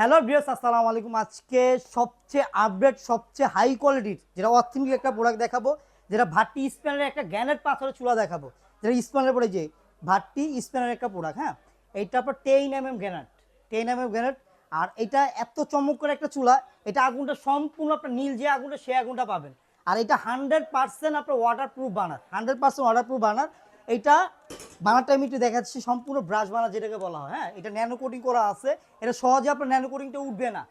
Hello বিয়ার্স আসসালামু আলাইকুম। আজকে সবচেয়ে আপডেট সবচেয়ে হাই কোয়ালিটির যেটা অথেন্টিক একটা প্রোডাক্ট দেখাবো, যেটা ভাট্টি স্প্যানের একটা গ্যানেট পাথরের চুলা দেখাবো। যেটা স্প্যানের পরে যে ভাট্টি স্প্যানের একটা প্রোডাক্ট হ্যাঁ? এইটা আপনার ten M M gannet ten M M gannet. আর এটা এত চমক করে একটা চুলা, এটা আগুনটা সম্পূর্ণ আপনার নীল যে আগুনটা সে আগুনটা পাবেন। আর এটা হান্ড্রেড পার্সেন্ট আপনার water proof burner hundred percent water proof burner. এইটা বানারটা আমি একটু দেখাচ্ছি, সম্পূর্ণ ব্রাশ বানা যেটাকে বলা হয় হ্যাঁ? এটা ন্যানো কোটিং করা আছে। এটা সহজে আপনার ন্যানো কোটিংটা উঠবে না।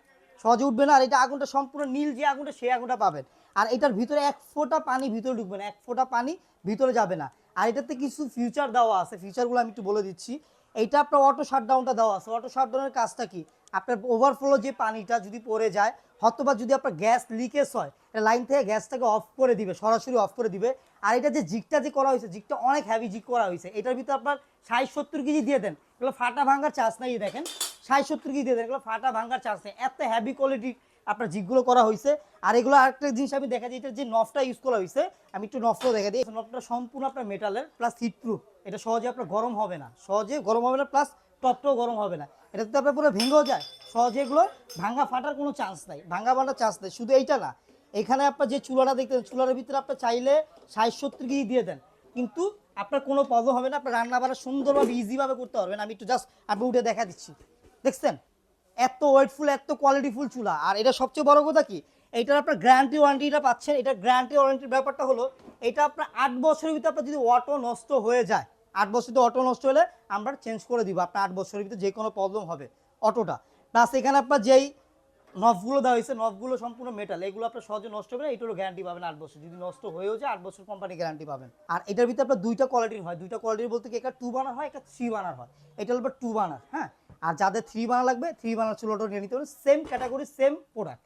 সহজে উঠবে না, আর এটা আগুনটা সম্পূর্ণ নীল যে আগুনটা, সেই আগুনটা পাবেন। আর এটার ভিতরে এক ফোঁটা পানি ভিতরে ঢুকবে না, এক ফোঁটা পানি ভিতরে যাবে না। আর এটাতে কিছু ফিউচার দেওয়া আছে ফিউচারগুলো আমি একটু বলে দিচ্ছি। এইটা আপনার অটো শাটডাউনটা দেওয়া আছে। অটো শাটডাউনের কাজটা কি? আপনার ওভারফ্লো যে পানিটা যদি পড়ে যায় হয়তোবা যদি আপনার গ্যাস লিকেজ হয় এটা লাইন থেকে গ্যাসটাকে অফ করে দিবে, সরাসরি অফ করে দিবে। আর এটা যে জিগটা যে করা হয়েছে জিগটা অনেক হ্যাভি জিগ করা হয়েছে। এটার ভিতরে আপনার ষাট সত্তর কেজি দিয়ে দেন। এগুলো ফাটা ভাঙার চান্স নাই দেখেন। ষাট সত্তর কেজি দিয়ে দেন, এগুলো ফাটা ভাঙার চান্স নেই। এত হ্যাভি কোয়ালিটি আপনার জিগগুলো করা হয়েছে। আর এগুলো আরেকটা জিনিস আমি দেখা দিই, এটার যে নফটা ইউজ করা হয়েছে, আমি একটু নফটাও দেখা দিই। নফটা সম্পূর্ণ আপনার মেটালের প্লাস হিট প্রুফ এটা সহজে আপনার গরম হবে না। সহজে গরম হবে না প্লাস টপটাও গরম হবে না। এটা তো আপনার পুরো ভেঙেও যায়। সহজে এগুলো ভাঙা ফাটার কোনো চান্স নাই ভাঙা ফাটার চান্স নেই। শুধু এইটা না, এখানে আপনার যে চুলাটা দেখতেন চুলার ভিতরে আপনার চাইলে ষাট সত্তর কেজি দিয়ে দেন। কিন্তু আপনার কোনো প্রবলেম হবে না, আপনার রান্না বান্না সুন্দরভাবে ইজিভাবে করতে পারবেন। আমি একটু জাস্ট আপনি উঠে দেখা দিচ্ছি। দেখছেন? এত ওয়েটফুল, এত কোয়ালিটিফুল চুলা। আর এটা সবচেয়ে বড় কথা কি? এটার আপনার গ্যারান্টি ওয়ারেন্টিটা পাচ্ছেন। এটা গ্যারান্টি ওয়ারেন্টির ব্যাপারটা হলো, এটা আপনার আট বছরের ভিতরে আপনার যদি অটো নষ্ট হয়ে যায়, আট বছর অটো নষ্ট হলে আমরা চেঞ্জ করে দিব। আপনার আট বছরের ভিতরে যে কোনো প্রবলেম হবে অটোটা প্লাস এখানে আপনার যেই নফগুলো দেওয়া হয়েছে নফগুলো সম্পূর্ণ মেটাল এগুলো আপনার সহজে নষ্ট হবে না এইটারও গ্যারান্টি পাবেন আট বছর। যদি নষ্ট হয়েও যায়, আট বছর কোম্পানি গ্যারান্টি পাবেন। আর এটার ভিতরে আপনার দুইটা কোয়ালিটির হয়। দুইটা কোয়ালিটির বলতে কি, একটা টু বানার হয়, একটা থ্রি বানার হয়। এটা হলো টু বানার হ্যাঁ? আর যাদের থ্রি বানার লাগবে থ্রি বানার চুলোটা নিয়ে নিতে পারেন সেম ক্যাটাগরি সেম প্রোডাক্ট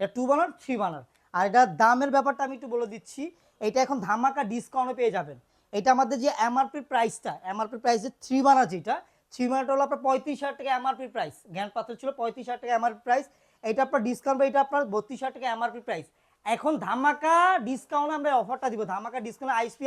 এটা টু বানার থ্রি বানার আর এটার দামের ব্যাপারটা আমি একটু বলে দিচ্ছি, এটা এখন ধামাকা ডিসকাউন্টে পেয়ে যাবেন। এটা আমাদের যে এমআরপি প্রাইসটা এমআরপি প্রাইস যে থ্রি বানার যেটা বানারটা হলো আপনার পঁয়ত্রিশ হাজার টাকা এমআরপি প্রাইস জ্ঞান পাত্র ছিল পঁয়ত্রিশ হাজার টাকা এমআরপি প্রাইস এটা আপনার ডিসকাউন্ট এটা আপনার বত্রিশ হাজার টাকা এমআরপি প্রাইস এখন ধামাকা ডিসকাউন্ট আমরা অফারটা দিব। ধামাকা ডিসকাউন্ট আইসপি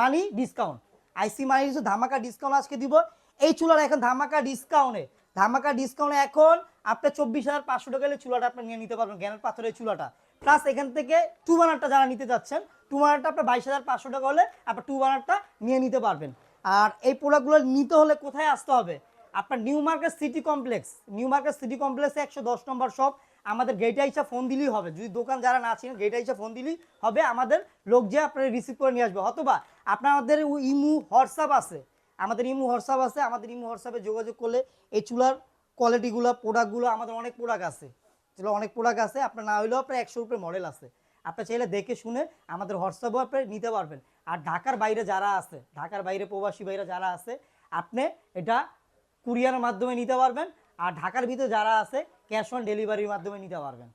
মানি ডিসকাউন্ট আইসি মানি ধামাকা ডিসকাউন্ট আজকে দিব। এই চুলার এখন ধামাকা ডিসকাউন্টে ধামাকা ডিসকাউন্টে এখন আপনার চব্বিশ হাজার পাঁচশো টাকা চুলাটা আপনি নিয়ে নিতে পারবেন জ্ঞানের পাথরের চুলাটা। প্লাস এখান থেকে টু বানারটা যারা নিতে যাচ্ছেন টু বানারটা আপনার বাইশ হাজার পাঁচশো টাকা হলে আপনার টু বানারটা নিয়ে নিতে পারবেন। আর এই প্রোডাক্টগুলো নিতে হলে কোথায় আসতে হবে? আপনার new market city complex new market city কমপ্লেক্সে একশো দশ নম্বর শপ আমাদের গেটে আইসা ফোন দিলেই হবে। যদি দোকান যারা না ছিলেন গেটে আইসা ফোন দিলেই হবে আমাদের লোক যে আপনার রিসিভ করে নিয়ে আসবে। অথবা আপনাদের ইমু হোয়াটসঅ্যাপ আছে। আমাদের ইমু হোয়াটসঅ্যাপ আছে। আমাদের ইমু হোয়াটসঅ্যাপে যোগাযোগ করলে এই চুলার কোয়ালিটিগুলো প্রোডাক্টগুলো আমাদের অনেক প্রোডাক্ট আছে। অনেক প্রোডাক্ট আছে। আপনার না হলেও আপনার একশোর উপরে মডেল আছে। আপনি চাইলে দেখে শুনে আমাদের হোয়াটসঅ্যাপও আপনি নিতে পারবেন। আর ঢাকার বাইরে যারা আছে, ঢাকার বাইরে প্রবাসী বাইরে যারা আছে, আপনি এটা কুরিয়ারের মাধ্যমে নিতে পারবেন। আর ঢাকার ভিতরে যারা আছে, ক্যাশ অন ডেলিভারির মাধ্যমে নিতে পারবেন।